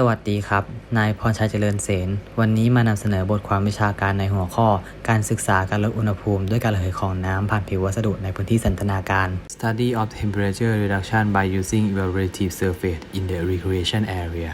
สวัสดีครับ นายพรชัยเจริญเสน วันนี้มานำเสนอบทความวิชาการในหัวข้อ การศึกษาการลดอุณหภูมิ ด้วยการระเหยของน้ำผ่านผิววัสดุในพื้นที่สันทนาการ Study of temperature reduction by using evaporative surface in the recreation area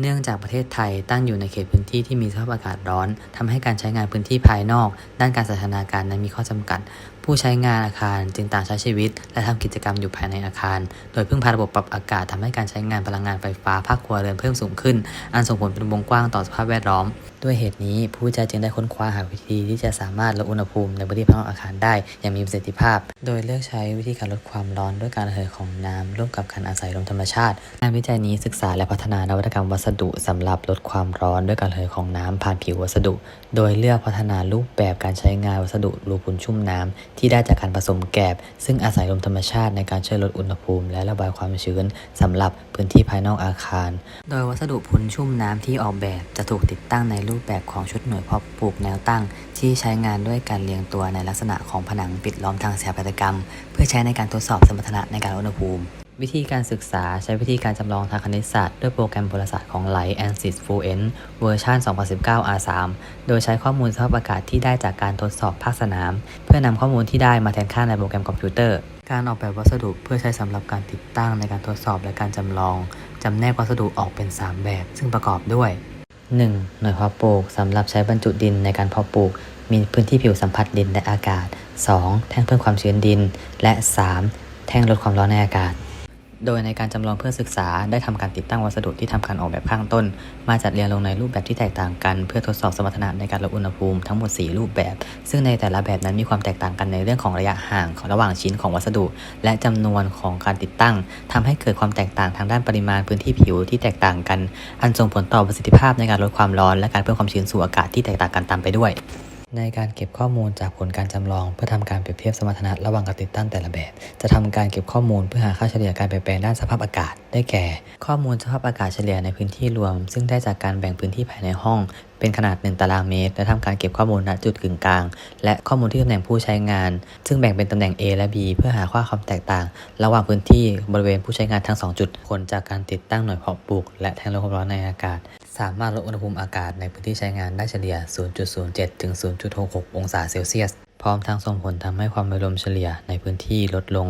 เนื่องจากประเทศไทยตั้งอยู่ในเขตพื้นที่ที่มีสภาพอากาศร้อนทำให้การใช้งานพื้นที่ภายนอก ด้านการสันทนาการนั้นมีข้อจำกัดผู้ใช้งานอาคารจึงต่างใช้ชีวิต และทำกิจกรรมอยู่ภายในอาคาร โดยพึ่งพาระบบปรับอากาศทำให้การใช้งานพลังงานไฟฟ้าภาคครัวเรือนเพิ่มสูงขึ้น อันส่งผลเป็นวงกว้างต่อสภาพแวดล้อม ด้วยเหตุนี้ผู้วิจัยจึงได้ค้นคว้าหาวิธีที่จะสามารถลดอุณหภูมิในพื้นที่ภายนอกอาคารได้ อย่างมีประสิทธิภาพ โดยเลือกใช้วิธีการลดความร้อนด้วยการระเหยของน้ำร่วมกับการอาศัยลมธรรมชาติงานวิจัยนี้ศึกษาและพัฒนานวัตกรรมวัสดุสำหรับลดความร้อนด้วยการระเหยของน้ำผ่านผิววัสดุ โดยเลือกพัฒนารูปแบบการใช้งานวัสดุรูพุนชุ่มน้ำที่ได้จากการผสมแกบ ซึ่งอาศัยลมธรรมชาติในการช่วยลดอุณหภูมิ และระบายความชื้นสำหรับพื้นที่ภายนอกอาคาร โดยวัสดุพุนชุ่มน้ำที่ออกแบบจะถูกติดตั้งในรูปแบบของชุดหน่วยเพาะปลูกแนวตั้ง ที่ใช้งานด้วยการเรียงตัวในลักษณะของผนังปิดล้อมทางสถาปัตยกรรม เพื่อใช้ในการทดสอบสมรรถนะในการอุณหภูมิ วิธีการศึกษาใช้วิธีการจำลองทางคณิตศาสตร์ด้วยโปรแกรมพลศาสตร์ของ Light and Sys Fluent เวอร์ชัน2019 R3 โดยใช้ข้อมูลสภาพอากาศที่ได้จากการทดสอบภาคสนาม เพื่อนำข้อมูลที่ได้มาแทนค่าในโปรแกรมคอมพิวเตอร์ การออกแบบวัสดุเพื่อใช้สำหรับการติดตั้งในการทดสอบและการจำลองจำแนกวัสดุออกเป็น 3 แบบ ซึ่งประกอบด้วย 1. หน่วยเพาะปลูกสำหรับใช้บรรจุดินในการเพาะปลูก มีพื้นที่ผิวสัมผัสดินและอากาศ 2. แท่งเพิ่มความชื้นดิน และ 3. แท่งลดความร้อนในอากาศ โดยในการจำลองเพื่อศึกษาได้ทำการติดตั้งวัสดุที่ทำการออกแบบข้างต้น มาจัดเรียงลงในรูปแบบที่แตกต่างกัน เพื่อทดสอบสมรรถนะในการลดอุณหภูมิทั้งหมด 4 รูปแบบ ซึ่งในแต่ละแบบนั้นมีความแตกต่างกันในเรื่องของระยะห่างของระหว่างชิ้นของวัสดุ และจำนวนของการติดตั้งทำให้เกิดความแตกต่างทางด้านปริมาณพื้นที่ผิวที่แตกต่างกัน อันส่งผลต่อประสิทธิภาพในการลดความร้อน และการเพิ่มความชื้นสู่อากาศที่แตกต่างกันตามไปด้วย ในการเก็บข้อมูลจากผลการจำลอง เพื่อทำการเปรียบเทียบสมรรถนะระหว่างการติดตั้งแต่ละแบบ จะทำการเก็บข้อมูลเพื่อหาค่าเฉลี่ยการเปลี่ยนแปลงด้านสภาพอากาศ ได้แก่ ข้อมูลสภาพอากาศเฉลี่ยในพื้นที่รวม ซึ่งได้จากการแบ่งพื้นที่ภายในห้อง เป็นขนาด 1 ตารางเมตร และทำการเก็บข้อมูลณจุดกึ่งกลาง และข้อมูลที่ตำแหน่งผู้ใช้งาน ซึ่งแบ่งเป็นตำแหน่ง A และ B เพื่อหาค่าความแตกต่าง ระหว่างพื้นที่บริเวณผู้ใช้งานทั้ง 2 จุด ผลจากการติดตั้งหน่วยเพาะปลูก และแทงลดความร้อนในอากาศ สามารถลดอุณหภูมิอากาศในพื้นที่ใช้งานได้เฉลี่ย 0.07 ถึง 0.66 องศาเซลเซียส พร้อมทั้งส่งผลทำให้ความระลมเฉลี่ยในพื้นที่ลดลง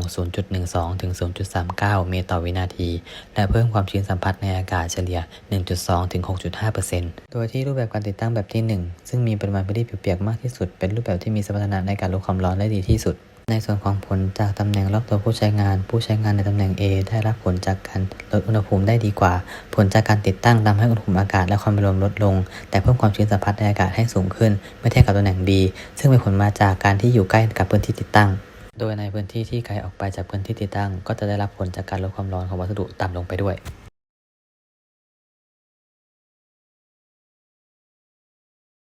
0.12 ถึง 0.39 เมตรต่อวินาที และเพิ่มความชื้นสัมผัสในอากาศเฉลี่ย 1.2 ถึง 6.5%โดยที่รูปแบบการติดตั้งแบบที่ 1 ซึ่งมีปริมาณพื้นที่ผิวเปียกมากที่สุด เป็นรูปแบบที่มีสมรรถนะในการลดความร้อนได้ดีที่สุด ในส่วนของผลจากตำแหน่งรอบตัวผู้ใช้งาน ผู้ใช้งานในตำแหน่ง A ได้รับผลจากการลดอุณหภูมิได้ดีกว่า ผลจากการติดตั้งทำให้อุณหภูมิอากาศและความระลมลดลง แต่เพิ่มความชื้นสัมผัสในอากาศให้สูงขึ้นเมื่อเทียบกับตำแหน่ง B ซึ่งเป็นผลมาจากการที่อยู่ใกล้กับพื้นที่ติดตั้ง โดยในพื้นที่ที่ไกลออกไปจากพื้นที่ติดตั้ง ก็จะได้รับผลจากการลดความร้อนของวัสดุต่ำลงไปด้วย